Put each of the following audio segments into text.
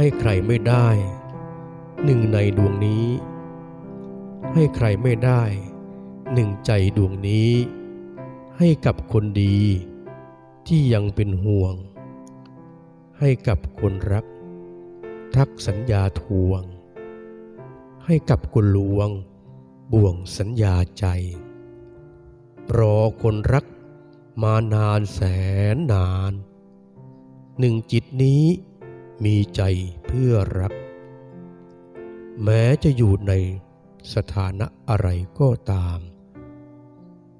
ให้ใครไม่ได้ หนึ่งในดวงนี้ ให้ใครไม่ได้ หนึ่งใจดวงนี้ ให้กับคนดี ที่ยังเป็นห่วง ให้กับคนรัก ทักสัญญาทวง ให้กับคนลวง บ่วงสัญญาใจ รอคนรักมานานแสนนาน หนึ่งจิตนี้ มีใจเพื่อรัก แม้จะอยู่ในสถานะอะไรก็ตาม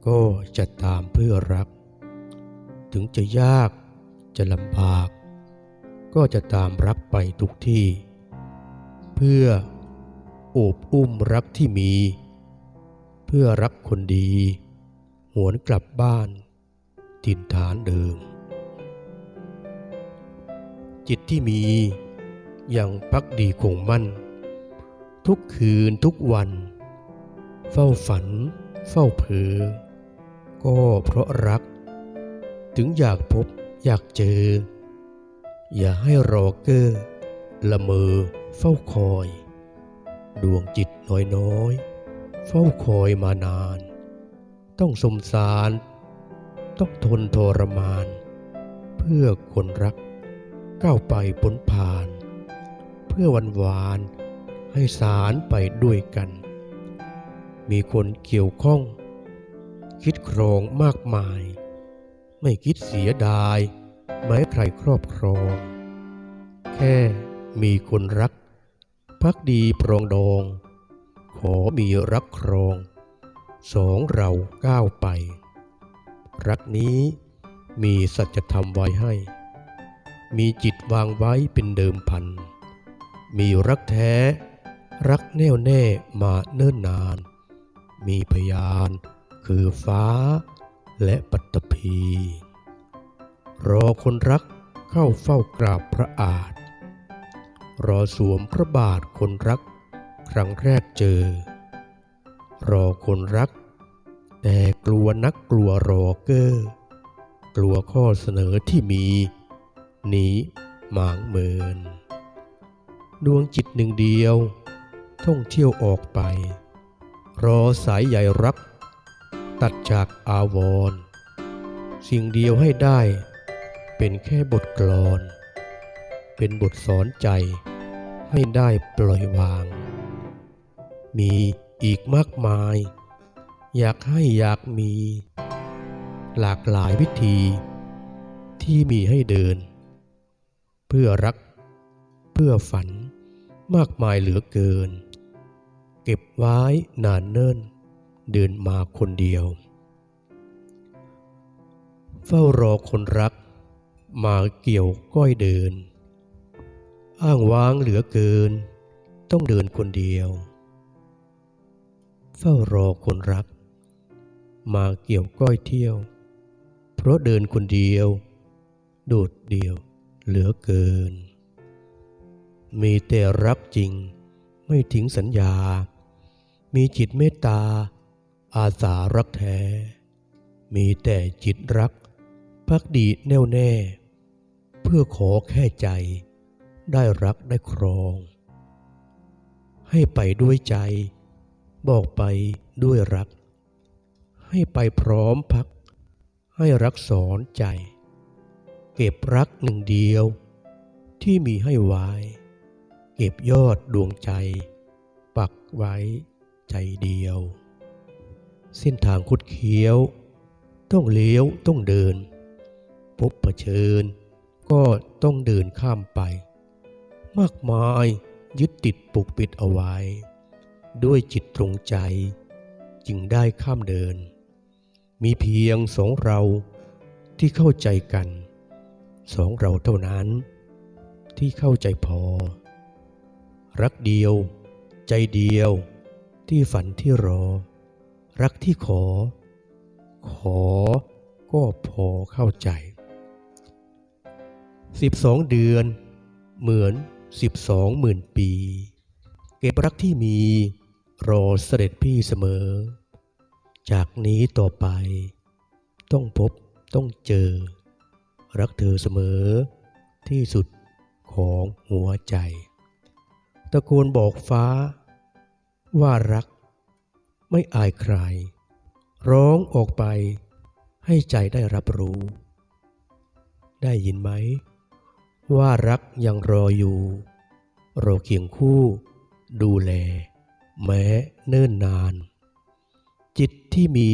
ก็จะตามเพื่อรัก ถึงจะยากจะลำบาก ก็จะตามรักไปทุกที่ เพื่อโอบอุ้มรักที่มี เพื่อรักคนดี หวนกลับบ้าน ถิ่นฐานเดิม จิตที่มีอย่างพักดีคงมั่น ทุกคืนทุกวัน เฝ้าฝัน เฝ้าเผอก็เพราะรัก ถึงอยากพบอยากเจอ อย่าให้รอเกอร์ละเมอเฝ้าคอย ดวงจิตน้อยน้อยๆ เฝ้าคอยมานาน ต้องสมสาร ต้องทนทรมาน เพื่อคนรัก ก้าวไปพ้นผ่าน เพื่อวันวานให้สารไปด้วยกัน มีคนเกี่ยวข้อง คิดครองมากมาย ไม่คิดเสียดายแม้ใครครอบครอง แค่มีคนรัก พักดีปรองดอง ขอมีรักครอง สองเราก้าวไป รักนี้มีสัจธรรมไว้ให้ มีจิตวางไว้เป็นเดิมพัน มีรักแท้ รักแน่วแน่มาเนิ่นนาน มีพยานคือฟ้าและปัตตภี รอคนรักเข้าเฝ้ากราบพระอาจรอสวมพระบาทคนรักครั้งแรกเจอ รอคนรัก แต่กลัวนักกลัวรอเกอร์กลัวข้อเสนอที่มี นีหมางเมิน ดวงจิตหนึ่งเดียว ท่องเที่ยวออกไป รอสายใหญ่รัก ตัดจากอาวร์สิ่งเดียวให้ได้ เป็นแค่บทกลอน เป็นบทสอนใจ ให้ได้ปล่อยวาง มีอีกมากมาย อยากให้อยากมี หลากหลายวิธีที่มีให้เดิน เพื่อรัก เพื่อฝัน มากมายเหลือเกิน เก็บไว้นานเนิ่น เดินมาคนเดียว เฝ้ารอคนรัก มาเกี่ยวก้อยเดิน อ้างว้างเหลือเกิน ต้องเดินคนเดียว เฝ้ารอคนรัก มาเกี่ยวก้อยเที่ยว เพราะเดินคนเดียว โดดเดี่ยว เหลือเกิน มีแต่รักจริงไม่ทิ้งสัญญา มีจิตเมตตา อาสารักแท้ มีแต่จิตรักพักดีแน่วแน่ เพื่อขอแค่ใจได้รักได้ครอง ให้ไปด้วยใจ บอกไปด้วยรัก ให้ไปพร้อมพัก ให้รักสอนใจ เก็บรักหนึ่งเดียว ที่มีให้ไว้ เก็บยอดดวงใจ ปักไว้ใจเดียว เส้นทางคุดเคี้ยว ต้องเลี้ยวต้องเดิน พบเผชิญ ก็ต้องเดินข้ามไป มากมายยึดติดปกปิดเอาไว้ ด้วยจิตตรงใจ จึงได้ข้ามเดิน มีเพียงสองเราที่เข้าใจกัน สองเราเท่านั้น ที่เข้าใจพอ รักเดียว ใจเดียว ที่ฝันที่รอ รักที่ขอ ขอก็พอเข้าใจสิบสองเดือนเหมือนสิบสองหมื่นปี เก็บรักที่มีรอเสด็จพี่เสมอ จากนี้ต่อไป ต้องพบต้องเจอ รักเธอเสมอ ที่สุดของหัวใจ ตะโกนบอกฟ้า ว่ารัก ไม่อายใคร ร้องออกไปให้ใจได้รับรู้ ได้ยินไหม ว่ารักยังรออยู่รอเคียงคู่ ดูแล แม้เนิ่นนาน จิตที่มี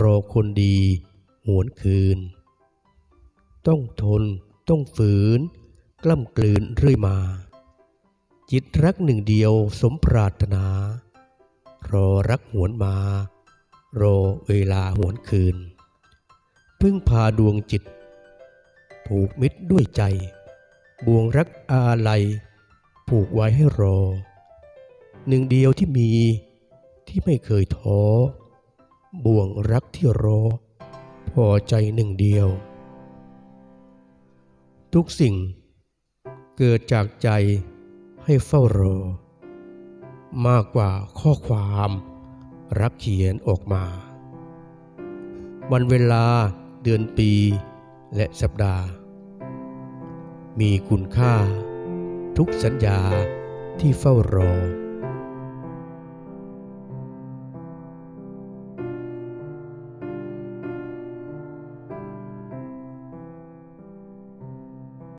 รอคนดีหวนคืน ต้องทน ต้องฝืน กล้ำกลืนเรื่อยมา จิตรักหนึ่งเดียวสมปรารถนา รอรักหวนมา รอเวลาหวนคืน พึ่งพาดวงจิต ผูกมิตรด้วยใจบ่วงรักอาลัย ผูกไว้ให้รอ หนึ่งเดียวที่มีที่ไม่เคยท้อ บ่วงรักที่รอ พอใจหนึ่งเดียว ทุกสิ่ง เกิดจากใจให้เฝ้ารอ มากกว่าข้อความรักเขียนออกมา วันเวลาเดือนปีและสัปดาห์ มีคุณค่าทุกสัญญาที่เฝ้ารอ